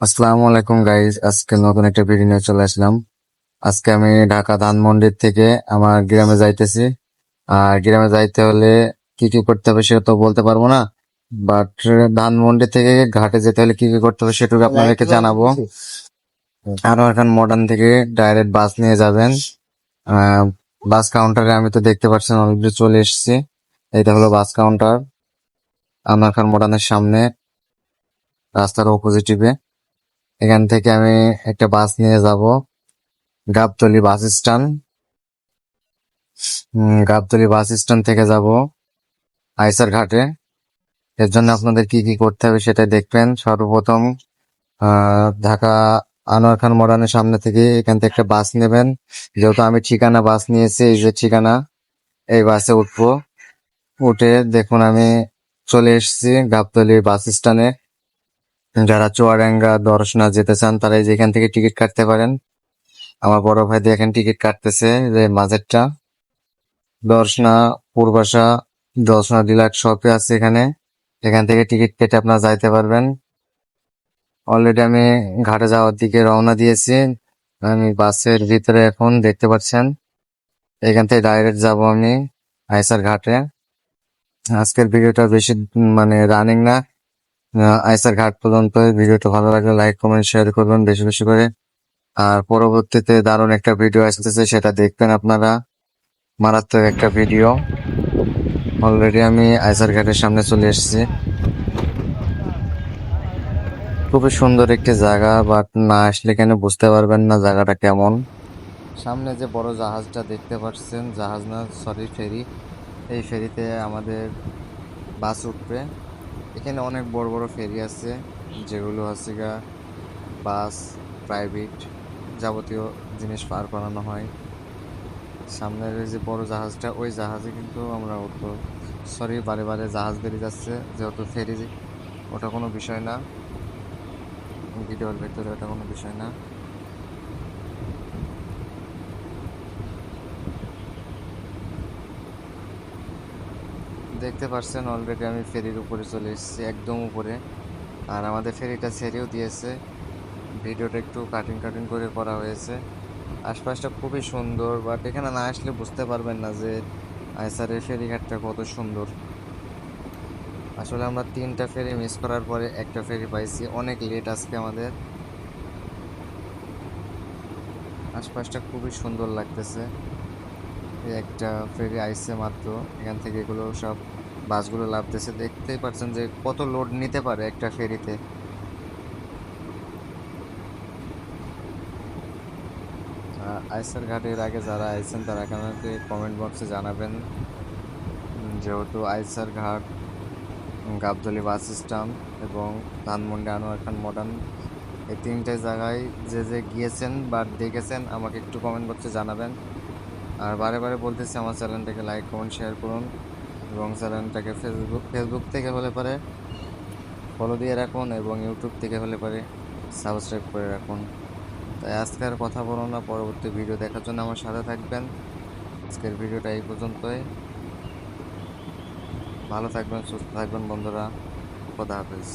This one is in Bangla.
আসসালামু আলাইকুম গাইজ আজকে নতুন একটা ভিডিও নিয়ে চলে আসলাম। আজকে আমি ঢাকা ধানমন্ডির থেকে আমার গ্রামে যাইতেছি। আর গ্রামে যাইতে হলে কি কি করতে হবে সেটা তো বলতে পারব না। বাট ধানমন্ডি থেকে ঘাটে যেতে হলে কি কি করতে হবে সেটুকু আপনাদেরকে জানাব। আরও এখন মডার্ন থেকে ডাইরেক্ট বাস নিয়ে যাবেন। বাস কাউন্টারে আমি তো দেখতে পাচ্ছেন অলরেডি চলে এসেছি। এটা হলো বাস কাউন্টার আমার খান মডার্নের সামনে রাস্তার অপোজিটিভে এখান থেকে আমি একটা বাস নিয়ে যাব। Gabtoli bus stand. Gabtoli bus stand থেকে যাব আইসার ঘাটে। এর জন্য আপনাদের কি কি করতে হবে সেটা দেখবেন। সর্বপ্রথম ঢাকা আনোয়ার খান মডার্নের সামনে থেকে এখান থেকে একটা বাস নেবেন। যেহেতু আমি ঠিকানা বাস নিয়েছি, এই যে ঠিকানা, এই বাসে উঠবো। উঠে দেখুন আমি চলে এসেছি গাবতলি বাস স্ট্যান্ডে। যারা চুয়াডাঙ্গা দর্শনা যেতে চান তারা এই যে থেকে টিকিট কাটতে পারেন। আমার বড় ভাই এখানে টিকিট কাটতেছে, যে মাঝেরটা। দর্শনা পূর্বাসা দর্শনা ডিলাক্স শপে আছে এখানে। এখান থেকে টিকিট কেটে আপনারা যাইতে পারবেন। অলরেডি আমি ঘাটে যাওয়ার দিকে রওনা দিয়েছি। আমি বাসের ভিতরে এখন দেখতে পাচ্ছেন। এখান থেকে ডাইরেক্ট যাব আমি, আইসার ঘাটে। আজকের ভিডিওটা বেশি মানে রানিং না। আইসার ঘাট পর্যন্ত ভিডিওটা ভালো লাগলে লাইক কমেন্ট শেয়ার করবেন বেশি বেশি করে। আর পরবর্তীতে দারুণ একটা ভিডিও আসতেছে, সেটা দেখবেন আপনারা। মারাত্মক একটা ভিডিও অলরেডি আমি আইসার ঘাটের সামনে চলে এসেছি। খুবই সুন্দর একটি জায়গা বাট না আসলে কেন বুঝতে পারবেন না জায়গাটা কেমন। সামনে যে বড় জাহাজটা দেখতে পাচ্ছেন, জাহাজ না সরি ফেরি এই ফেরিতে আমাদের বাস উঠবে। এখানে অনেক বড় বড় ফেরি আছে, যেগুলো হচ্ছে গা বাস, প্রাইভেট যাবতীয় জিনিস পার করানো হয়। সামনের যে বড় জাহাজটা, ওই জাহাজে কিন্তু আমরা উঠবো। সরি বারে বারে জাহাজ বেরিয়ে যাচ্ছে, যেহেতু ফেরি, ওটা কোনো বিষয় না। ভিডিওর ভেতরে ওটা কোনো বিষয় না। দেখতে পাচ্ছেন অলরেডি আমি ফেরির উপরে চলে এসেছি, একদম উপরে। আর আমাদের ফেরিটা ছেড়েও দিয়েছে। ভিডিওটা একটু কাটিং কাটিং করে করা হয়েছে। আশপাশটা খুবই সুন্দর বাট এখানে না আসলে বুঝতে পারবেন না যে আইসারের ফেরিঘাটটা কত সুন্দর। আসলে আমরা তিনটা ফেরি মিস করার পরে একটা ফেরি পাইছি, অনেক লেট আজকে আমাদের। আশপাশটা খুবই সুন্দর লাগতেছে। একটা ফেরি আইসে মাত্র। এখান থেকে এগুলো সব বাসগুলো লাভতেছে দেখতেই পাচ্ছেন যে কত লোড নিতে পারে একটা ফেরিতে। আইসার ঘাটের আগে যারা আইছেন, তারা আমাকে কমেন্ট বক্সে জানাবেন। যেহেতু আইসার ঘাট গাবদলি বাস স্ট্যান্ড এবং ধানমন্ডি আনোয়ার খান মডার্ন এই তিনটে জায়গায় যে যে গিয়েছেন বা দেখেছেন, আমাকে একটু কমেন্ট বক্সে জানাবেন। আর বারে বারে বলতেছি আমার চ্যানেলটাকে লাইক কমেন্ট শেয়ার করুন এবং চ্যানেলটাকে ফেসবুক ফেসবুক থেকে হলে পারে ফলো দিয়ে রাখুন এবং ইউটিউব থেকে হলে পারে সাবস্ক্রাইব করে রাখুন। তাই আজকে আর কথা বলো না, পরবর্তী ভিডিও দেখার জন্য আমার সাথে থাকবেন। আজকের ভিডিওটা এই পর্যন্তই। ভালো থাকবেন, সুস্থ থাকবেন বন্ধুরা। খোদা হাফেজ।